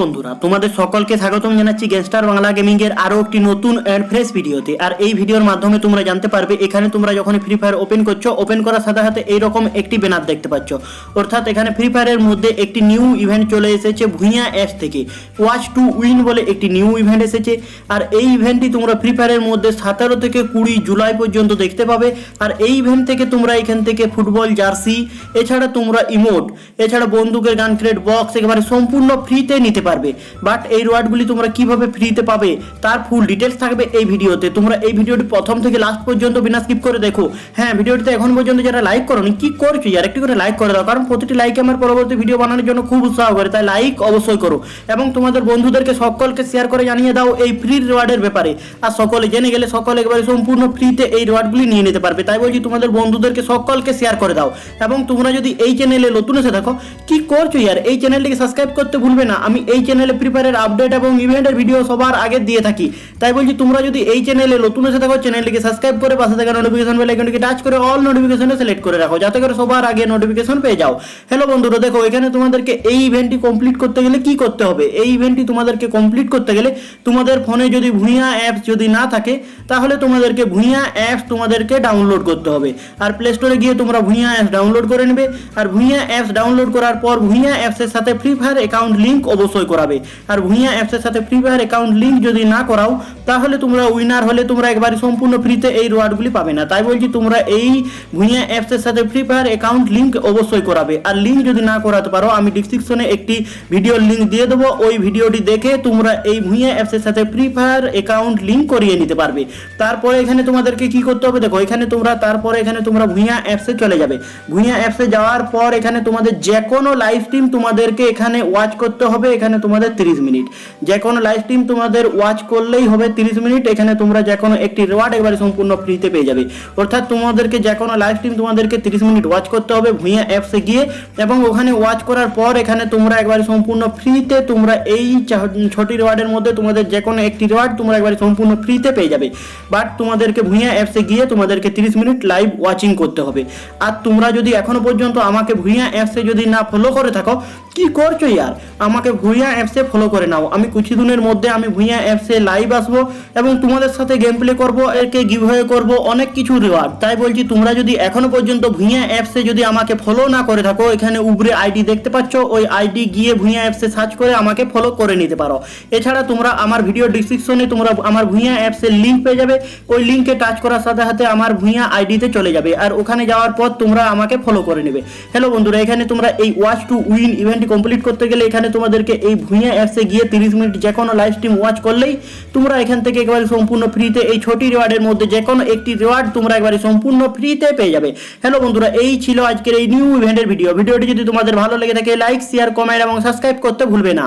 বন্ধুরা, তোমাদের সকলকে স্বাগতম জানাচ্ছি গ্যাংস্টার বাংলা গেমিং এর আরও একটি নতুন অ্যান্ড ফ্রেশ ভিডিওতে আর এই ভিডিওর মাধ্যমে তোমরা জানতে পারবে, এখানে তোমরা যখন ফ্রি ফায়ার ওপেন করছ ওপেন করার সাথে সাথে এইরকম একটি ব্যানার দেখতে পাচ্ছ। অর্থাৎ এখানে ফ্রি ফায়ারের মধ্যে একটি নিউ ইভেন্ট চলে এসেছে ভুইয়া অ্যাপস থেকে। ওয়াচ টু উইন বলে একটি নিউ ইভেন্ট এসেছে। আর এই ইভেন্টটি তোমরা ফ্রি ফায়ারের মধ্যে সতেরো থেকে কুড়ি জুলাই পর্যন্ত দেখতে পাবে। আর এই ইভেন্ট থেকে তোমরা এখান থেকে ফুটবল জার্সি, এছাড়া তোমরা ইমোট এছাড়া বন্দুকের গান ক্রেড বক্স একেবারে সম্পূর্ণ ফ্রিতে নিতে পারবে। বাট এই রিওয়ার্ডগুলি তোমরা কীভাবে ফ্রিতে পাবে, তার ফুল ডিটেলস থাকবে এই ভিডিওতে। তোমরা এই ভিডিওটি প্রথম থেকে লাস্ট পর্যন্ত বিনা স্কিপ করে দেখো। হ্যাঁ ভিডিওটিতে এখন পর্যন্ত যারা লাইক করোনি, কি করছ? আর একটি করে লাইক করে দাও, কারণ প্রতিটি লাইক আমার পরবর্তী ভিডিও বানানোর জন্য খুব উৎসাহ করে, তাই লাইক অবশ্যই করো। এবং তোমাদের বন্ধুদেরকে সকলকে শেয়ার করে জানিয়ে দাও এই ফ্রি রিওয়ার্ডের ব্যাপারে। আর সকলে জেনে গেলে সকলে একবারে সম্পূর্ণ ফ্রিতে এই রিওয়ার্ডগুলি নিয়ে নিতে পারবে। তাই বলছি তোমাদের বন্ধুদেরকে সকলকে শেয়ার করে দাও। এবং তোমরা যদি এই চ্যানেলে নতুন এসে থাকো, কি করছ? ইয়ার এই চ্যানেলটিকে সাবস্ক্রাইব করতে ভুলবে না। আমি এই চ্যানেলে প্রিপারের আপডেট এবং ইভেন্টের ভিডিও সবার আগে দিয়ে থাকি। তাই বলছি, তোমরা যদি এই চ্যানেলে নতুন এসে থাকো চ্যানেলটিকে সাবস্ক্রাইব করে পাশে থাকা নোটিফিকেশন বেল আইকনটিকে টাচ করে অল নোটিফিকেশনে সিলেক্ট করে রাখো, যাতে করে সবার আগে নোটিফিকেশন পেয়ে যাও। হ্যালো বন্ধুরা, দেখো, এখানে তোমাদেরকে এই ইভেন্টটি কমপ্লিট করতে গেলে কি করতে হবে? এই ইভেন্টটি তোমাদেরকে কমপ্লিট করতে গেলে তোমাদের ফোনে যদি ভুঁইয়া অ্যাপস যদি না থাকে, তাহলে তোমাদেরকে ভুঁইয়া অ্যাপস তোমাদেরকে ডাউনলোড করতে হবে। আর প্লে স্টোরে গিয়ে তোমরা ভুঁইয়া অ্যাপস ডাউনলোড করে নেবে। আর ভুঁইয়া অ্যাপস ডাউনলোড করার পর ভুঁইয়া অ্যাপসের সাথে ফ্রি ফায়ার অ্যাকাউন্ট লিঙ্ক অবশ্যই করাবে। আর ভুঁইয়া অ্যাপসের সাথে ফ্রি ফায়ার অ্যাকাউন্ট লিঙ্ক যদি না করাও, তাহলে তোমরা উইনার হলে তোমরা একবারে সম্পূর্ণ ফ্রিতে এই রিওয়ার্ডগুলি পাবে না। তাই বলছি, তোমরা এই ভুঁইয়া অ্যাপসের সাথে ফ্রি ফায়ার অ্যাকাউন্ট লিঙ্ক অবশ্যই করাবে। আর লিঙ্ক যদি না করাতে পারো, আমি ডিসক্রিপশনে একটি ভিডিওর লিঙ্ক দিয়ে দেবো। ওই ভিডিওটি দেখে তোমরা এই ভুঁইয়া অ্যাপসের সাথে ফ্রি ফায়ার অ্যাকাউন্ট লিঙ্ক করিয়ে নিতে পারবে। তারপরে এখানে তোমাদেরকে কি করতে হবে? দেখো, এখানে তোমরা, তারপরে এখানে তোমরা ভুঁইয়া অ্যাপসে চলে যাবে। ভুঁইয়া অ্যাপসে যাওয়ার পর এখানে তোমাদের যে কোনো লাইভ স্ট্রিম তোমাদেরকে এখানে ওয়াচ করতে হবে। এখানে তোমাদের 30 মিনিট। যে কোনো লাইভ স্ট্রিম তোমাদের ওয়াচ করলেই হবে 30 মিনিট। এখানে তোমরা যে কোনো একটি রিওয়ার্ড একবারে সম্পূর্ণ ফ্রিতে পেয়ে যাবে। অর্থাৎ তোমাদেরকে যে কোনো লাইভ স্ট্রিম তোমাদেরকে 30 মিনিট ওয়াচ করতে হবে ভুঁইয়া অ্যাপসে গিয়ে। এবং ওখানে ওয়াচ করার পর এখানে তোমরা একবারে সম্পূর্ণ ফ্রিতে তোমরা এই ছোটি রিওয়ার্ডের মধ্যে তোমাদের যে কোনো একটি রিওয়ার্ড তোমরা একবারে সম্পূর্ণ ফ্রিতে পেয়ে যাবে। বাট তোমাদেরকে ভুঁইয়া অ্যাপসে গিয়ে তোমাদেরকে 30 মিনিট লাইভ ওয়াচিং করতে হবে। আর তোমরা যদি এখনও পর্যন্ত আমাকে ভুঁইয়া অ্যাপসে যদি না ফলো করে থাকো, কি করছ ইয়ার? আমাকে ভুঁইয়া অ্যাপসে ফলো করে নাও। আমি কিছুদিনের মধ্যে আমি ভুঁইয়া অ্যাপসে লাইভ আসব এবং তোমাদের সাথে গেম প্লে করব, একে গিভ হয়ে করব, অনেক কিছু রিওয়ার্ড তাই বলছি, তোমরা যদি এখনও পর্যন্ত ভুঁইয়া অ্যাপসে যদি আমাকে ফলো না করে থাকো, এখানে উপরে আইডি দেখতে পাচ্ছ, ওই আইডি গিয়ে ভুঁইয়া অ্যাপসে সার্চ করে আমাকে ফলো করে নিতে পারো। এছাড়া তোমরা আমার ভিডিও ডিসক্রিপশনে তোমরা আমার ভুঁইয়া অ্যাপসের লিঙ্ক পেয়ে যাবে। ওই লিঙ্কে টাচ করার সাথে সাথে আমার ভুঁইয়া আইডিতে চলে যাবে। আর ওখানে যাওয়ার পর তোমরা আমাকে ফলো করে নেবে। হ্যালো বন্ধুরা, এখানে তোমরা এই ওয়াচ টু উইন ইভেন্টটি কমপ্লিট করতে গেলে এখানে তোমাদেরকে এই ভুঁইয়া অ্যাপসে গিয়ে 30 মিনিট যে কোনো লাইভ স্ট্রিম ওয়াচ করলেই তোমরা এখান থেকে একেবারে সম্পূর্ণ ফ্রিতে এই ছটি রিওয়ার্ডের মধ্যে যে কোনো একটি রিওয়ার্ড তোমরা একবারে সম্পূর্ণ ফ্রিতে পেয়ে যাবে। হ্যালো বন্ধুরা, এই ছিল আজকের এই নিউ ইভেন্টের ভিডিও ভিডিওটি যদি তোমাদের ভালো লেগে থাকে লাইক শেয়ার কমেন্ট এবং সাবস্ক্রাইব করতে ভুলবে না।